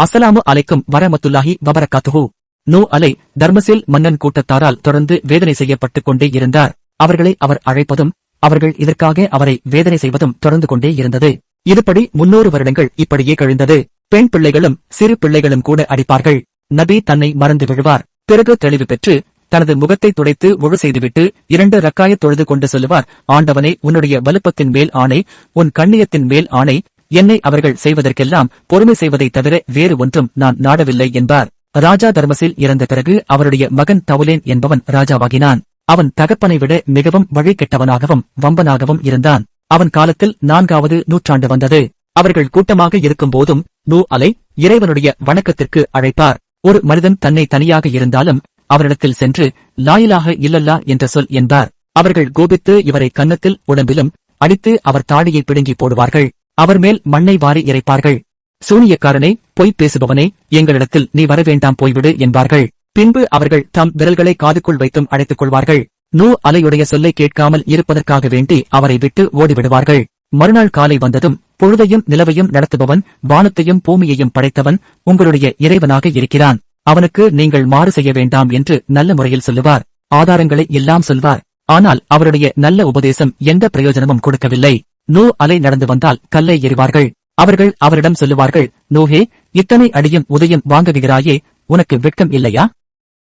அஸ்ஸலாமு அலைக்கும் வரமத்துல்லாஹி வபரகாத்துஹு. நூ அலை தர்மசேல் மன்னன் கூட்டத்தாரால் தொடர்ந்து வேதனை செய்யப்பட்டுக் கொண்டே இருந்தார். அவர்களை அவர் அழைப்பதும் அவர்கள் இதற்காக அவரை வேதனை செய்வதும் தொடர்ந்து கொண்டே இருந்தது. இதுபடி முன்னூறு வருடங்கள் இப்படியே கழிந்தது. பெண் பிள்ளைகளும் சிறு பிள்ளைகளும் கூட அடிப்பார்கள். நபி தன்னை மறந்து விழுவார். பிறகு தெளிவு பெற்று தனது முகத்தை துடைத்து ஒழு செய்துவிட்டு இரண்டு ரக்காயத் தொழுது கொண்டு சொல்லுவார். ஆண்டவனே உன்னுடைய வலுப்பத்தின் மேல் ஆணை உன் கண்ணியத்தின் மேல் ஆணை என்னை அவர்கள் செய்வதற்கெல்லாம் பொறுமை செய்வதைத் தவிர வேறு ஒன்றும் நான் நாடவில்லை என்பார். ராஜா தர்மசில் இறந்த பிறகு அவருடைய மகன் தவுலேன் என்பவன் ராஜாவாகினான். அவன் தகப்பனை விட மிகவும் வழி கெட்டவனாகவும் வம்பனாகவும் இருந்தான். அவன் காலத்தில் நான்காவது நூற்றாண்டு வந்தது. அவர்கள் கூட்டமாக இருக்கும் போதும் நூ அலை இறைவனுடைய வணக்கத்திற்கு அழைப்பார். ஒரு மனிதன் தன்னை தனியாக இருந்தாலும் அவரிடத்தில் சென்று லாயிலாக இல்லல்லா என்ற சொல் என்பார். அவர்கள் கோபித்து இவரை கன்னத்தில் உடம்பிலும் அடித்து அவர் தாடியை பிடுங்கி போடுவார்கள். அவர் மேல் மண்ணை வாரி இறைப்பார்கள். சூனியக்காரனே பொய் பேசுபவனே எங்களிடத்தில் நீ வரவேண்டாம் போய்விடு என்பார்கள். பின்பு அவர்கள் தம் விரல்களை காதுக்குள் வைத்தும் அழைத்துக் கொள்வார்கள். நூ அலையுடைய சொல்லை கேட்காமல் இருப்பதற்காக வேண்டி அவரை விட்டு ஓடிவிடுவார்கள். மறுநாள் காலை வந்ததும் பொழுதையும் நிலவையும் நடத்துபவன் வானத்தையும் பூமியையும் படைத்தவன் உங்களுடைய இறைவனாக இருக்கிறான். அவனுக்கு நீங்கள் மாறு செய்ய வேண்டாம் என்று நல்ல முறையில் சொல்லுவார். ஆதாரங்களை எல்லாம் சொல்வார். ஆனால் அவருடைய நல்ல உபதேசம் எந்த பிரயோஜனமும் கொடுக்கவில்லை. நூ அலை நடந்து வந்தால் கல்லை எறிவார்கள். அவர்கள் அவரிடம் சொல்லுவார்கள் நூஹே இத்தனை அடியும் உதயம் வாங்குகிறாயே உனக்கு வெட்கம் இல்லையா?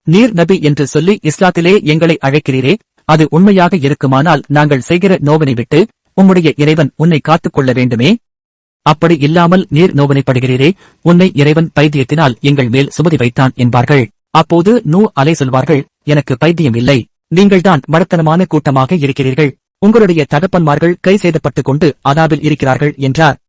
நீர் நபி என்று சொல்லி இஸ்லாத்திலே எங்களை அழைக்கிறீரே அது உண்மையாக இருக்குமானால் நாங்கள் செய்கிற நோவினை விட்டு உம்முடைய இறைவன் உன்னை காத்துக் கொள்ள வேண்டுமே. அப்படி இல்லாமல் நீர் நோவனைப்படுகிறீரே உன்னை இறைவன் பைத்தியத்தினால் எங்கள் மேல் சுமதி வைத்தான் என்பார்கள். அப்போது நூ அலை சொல்வார்கள் எனக்கு பைத்தியம் இல்லை நீங்கள்தான் மடத்தனமான கூட்டமாக இருக்கிறீர்கள். உங்களுடைய தகப்பன்மார்கள் கை செய்தப்பட்டு கொண்டு அதாபில் இருக்கிறார்கள் என்றார்.